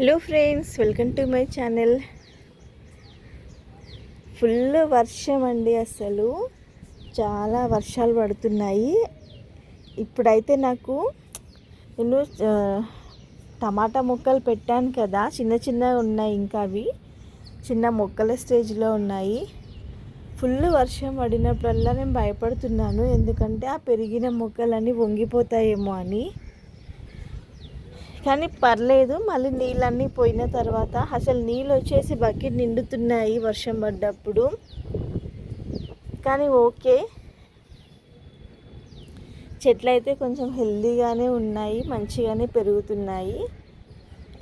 Hello friends welcome to my channel. Full వర్షం అండి అసలు. చాలా వర్షాలు పడుతున్నాయి. ఇప్పుడైతే నాకు నేను టమాటా మొక్కలు పెట్టాను కదా చిన్న చిన్నగా ఉన్నాయి ఇంకా అవి. చిన్న మొక్కల స్టేజ్లో ఉన్నాయి. ఫుల్ వర్షం పడినప్పుడల్లా నేను భయపడుతున్నాను. ఎందుకంటే ఆ పెరిగిన మొక్కలన్నీ వంగిపోతాయేమో అని. కానీ పర్లేదు మళ్ళీ నీళ్ళన్నీ పోయిన తర్వాత అసలు నీళ్ళు వచ్చేసి బకెట్ నిండుతున్నాయి వర్షం పడ్డప్పుడు. కానీ ఓకే. చెట్లు అయితే కొంచెం హెల్దీగానే ఉన్నాయి మంచిగానే పెరుగుతున్నాయి.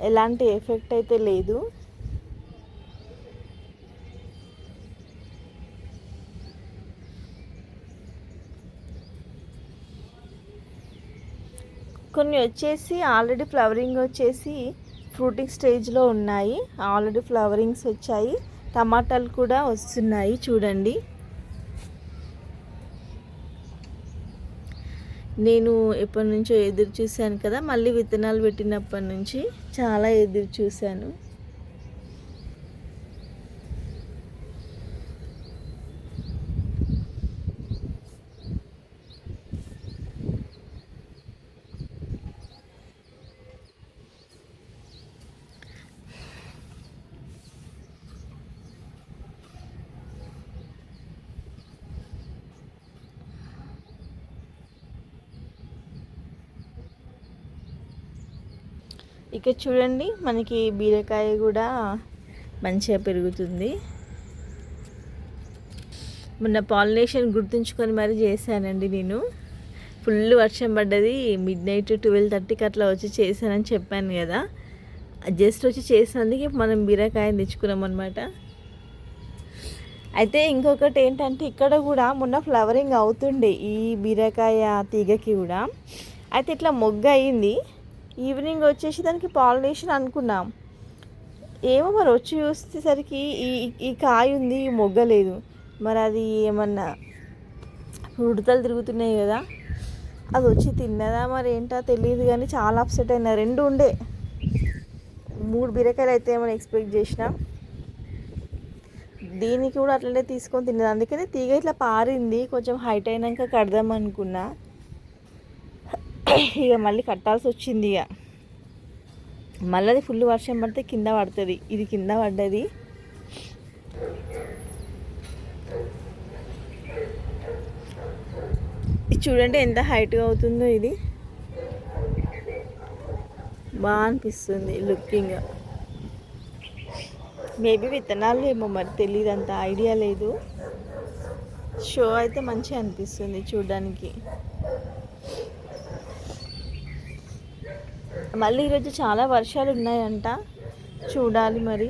ఎలాంటి ఎఫెక్ట్ అయితే లేదు. కొన్ని వచ్చేసి ఆల్రెడీ ఫ్లవరింగ్ వచ్చేసి ఫ్రూటింగ్ స్టేజ్లో ఉన్నాయి. ఆల్రెడీ ఫ్లవరింగ్స్ వచ్చాయి. టమాటాలు కూడా వస్తున్నాయి చూడండి. నేను ఎప్పటి నుంచో ఎదురు చూశాను కదా మళ్ళీ విత్తనాలు పెట్టినప్పటి నుంచి చాలా ఎదురు చూశాను. ఇక్కడ చూడండి మనకి బీరకాయ కూడా మంచిగా పెరుగుతుంది. మొన్న పాలినేషన్ గుర్తుంచుకొని మరి చేశానండి నేను. ఫుల్ వర్షం పడ్డది మిడ్ నైట్ ట్వెల్వ్ థర్టీకి అట్లా వచ్చి చేశానని చెప్పాను కదా. జస్ట్ వచ్చి చేసినందుకే మనం బీరకాయ తెచ్చుకున్నాం అనమాట అయితే ఇంకొకటి ఏంటంటే ఇక్కడ కూడా మొన్న ఫ్లవరింగ్ అవుతుండే ఈ బీరకాయ తీగకి కూడా. అయితే ఇట్లా మొగ్గ అయింది. ఈవినింగ్ వచ్చేసి దానికి పాలినేషన్ అనుకున్నాం. ఏమో మరి వచ్చి చూసేసరికి ఈ ఈ కాయ ఉంది ఈ మొగ్గ లేదు. మరి అది ఏమన్నా ఉడతలు తిరుగుతున్నాయి కదా అది వచ్చి తిన్నదా మరి ఏంటో తెలియదు కానీ చాలా అప్సెట్ అయినా. రెండు ఉండే. మూడు బీరకాయలు అయితే ఏమైనా ఎక్స్పెక్ట్ చేసిన. దీనికి కూడా అట్లనే తీసుకొని తిన్నది. అందుకనే తీగ ఇట్లా పారింది. కొంచెం హైట్ అయినాక కడదాం అనుకున్నా. ఇక మళ్ళీ కట్టాల్సి వచ్చింది ఇక. మళ్ళీ అది ఫుల్ వర్షం పడితే కింద పడుతుంది. ఇది కింద పడ్డది. ఇది చూడండి ఎంత హైట్గా అవుతుందో ఇది. బాగా అనిపిస్తుంది లుకింగ్. మేబీ విత్తనాలు ఏమో మరి తెలియదు అంత ఐడియా లేదు. షో అయితే మంచిగా అనిపిస్తుంది చూడడానికి. మళ్ళీ ఈరోజు చాలా వర్షాలు ఉన్నాయంట. చూడాలి మరి.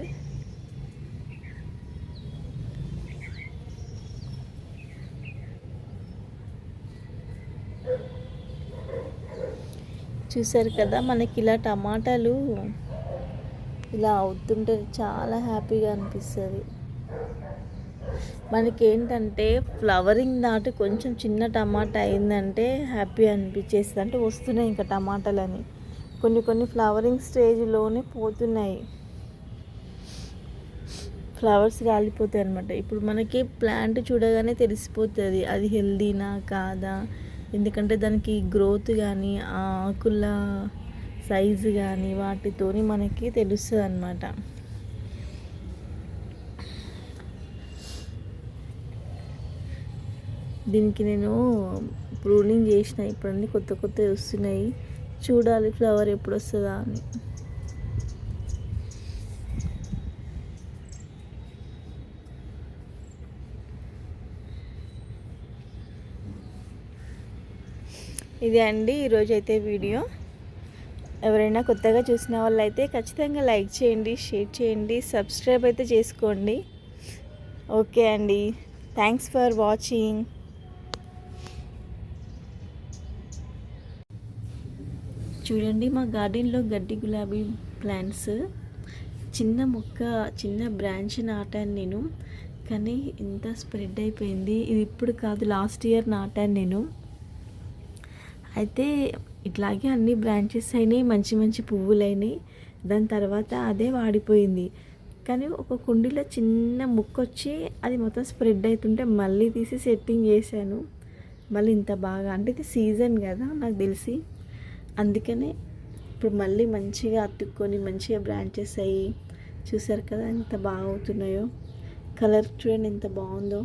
చూసారు కదా మనకి ఇలా టమాటాలు ఇలా అవుతుంటే చాలా హ్యాపీగా అనిపిస్తుంది. మనకేంటంటే ఫ్లవరింగ్ దాటి కొంచెం చిన్న టమాటా అయిందంటే హ్యాపీ అనిపించేస్తుంది అంటే వస్తున్నాయి ఇంకా టమాటాలని. కొన్ని కొన్ని ఫ్లవరింగ్ స్టేజ్లోనే పోతున్నాయి. ఫ్లవర్స్ కాలిపోతాయి అనమాట ఇప్పుడు మనకి ప్లాంట్ చూడగానే తెలిసిపోతుంది. అది హెల్దీనా కాదా? ఎందుకంటే దానికి గ్రోత్ కానీ ఆకుల సైజు కానీ వాటితోని మనకి తెలుస్తుంది అనమాట దీనికి నేను ప్రూనింగ్ చేసిన ఇప్పుడు అన్నీ కొత్త వస్తున్నాయి. చూడాలి ఫ్లవర్ ఎప్పుడు వస్తుందా అని. ఇదే అండి ఈరోజు అయితే వీడియో. ఎవరైనా కొత్తగా చూసిన వాళ్ళైతే ఖచ్చితంగా లైక్ చేయండి షేర్ చేయండి సబ్స్క్రైబ్ అయితే చేసుకోండి. ఓకే అండి. Thanks for watching. చూడండి మా గార్డెన్లో గడ్డి గులాబీ ప్లాంట్స్. చిన్న మొక్క చిన్న బ్రాంచ్ నాటాను నేను. కానీ ఇంత స్ప్రెడ్ అయిపోయింది. ఇది ఇప్పుడు కాదు లాస్ట్ ఇయర్ నాటాను నేను. అయితే ఇట్లాగే అన్ని బ్రాంచెస్ అయినాయి మంచి మంచి పువ్వులు అయినాయి దాని తర్వాత అదే వాడిపోయింది. కానీ ఒక కుండీలో చిన్న ముక్క వచ్చి అది మొత్తం స్ప్రెడ్ అవుతుంటే మళ్ళీ తీసి సెట్టింగ్ చేశాను. మళ్ళీ ఇంత బాగా అంటే ఇది సీజన్ కదా నాకు తెలిసి. అందుకనే ఇప్పుడు మళ్ళీ మంచిగా అతుక్కొని మంచిగా బ్రాంచెస్ అయ్యి చూసారు కదా ఎంత బాగా అవుతున్నాయో కలర్ చూడండి ఎంత బాగుందో.